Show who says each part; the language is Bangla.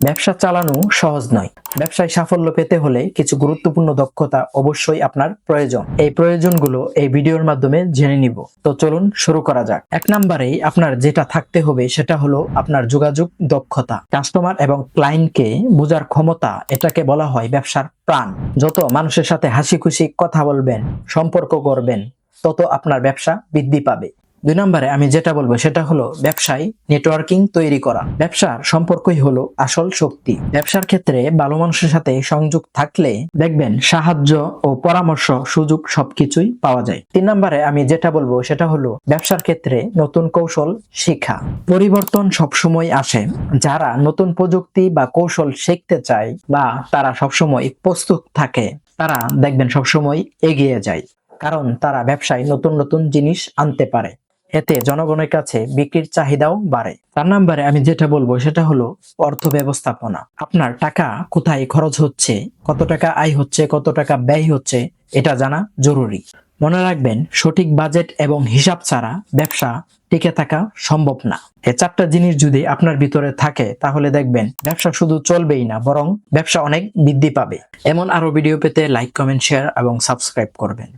Speaker 1: ব্যবসা চালানো সহজ নয়। ব্যবসায় সাফল্য পেতে হলে কিছু গুরুত্বপূর্ণ দক্ষতা অবশ্যই আপনার প্রয়োজন। এই প্রয়োজনগুলো এই ভিডিওর মাধ্যমে জেনে নিব। তো চলুন শুরু করা যাক। এক নম্বরেই আপনার যেটা থাকতে হবে সেটা হলো আপনার যোগাযোগ দক্ষতা। কাস্টমার এবং ক্লায়েন্টকে বোঝার ক্ষমতা এটাকে বলা হয় ব্যবসার প্রাণ। যত মানুষের সাথে হাসি খুশি কথা বলবেন, সম্পর্ক করবেন তত আপনার ব্যবসা বৃদ্ধি পাবে। দুই নম্বরে আমি যেটা বলব সেটা হলো ব্যবসায় নেটওয়ার্কিং তৈরি করা। ব্যবসার সম্পর্কই হলো আসল শক্তি। ব্যবসার ক্ষেত্রে ভালো মানুষের সাথে সংযোগ থাকলে দেখবেন সাহায্য ও পরামর্শ সুযোগ সবকিছুই পাওয়া যায়। তিন নম্বরে আমি যেটা বলব সেটা হলো ব্যবসার ক্ষেত্রে নতুন কৌশল শিক্ষা পরিবর্তন সবসময় আসে। যারা নতুন প্রযুক্তি বা কৌশল শিখতে চায় বা তারা সবসময় প্রস্তুত থাকে, তারা দেখবেন সবসময় এগিয়ে যায়। কারণ তারা ব্যবসায় নতুন নতুন জিনিস আনতে পারে। এতে জনগণের কাছে বিক্রির চাহিদাও বাড়ে। তার নাম্বারে আমি যেটা বলব সেটা হলো অর্থ ব্যবস্থাপনা আপনার টাকা কোথায় খরচ হচ্ছে, কত টাকা আয় হচ্ছে, কত টাকা ব্যয় হচ্ছে, এটা জানা জরুরি। মনে রাখবেন, সঠিক বাজেট এবং হিসাব ছাড়া ব্যবসা টিকে থাকা সম্ভব না। এ চারটা জিনিস যদি আপনার ভিতরে থাকে, তাহলে দেখবেন, ব্যবসা শুধু চলবেই না, বরং ব্যবসা অনেক বৃদ্ধি পাবে। এমন আরও ভিডিও পেতে লাইক, কমেন্ট, শেয়ার এবং সাবস্ক্রাইব করবেন।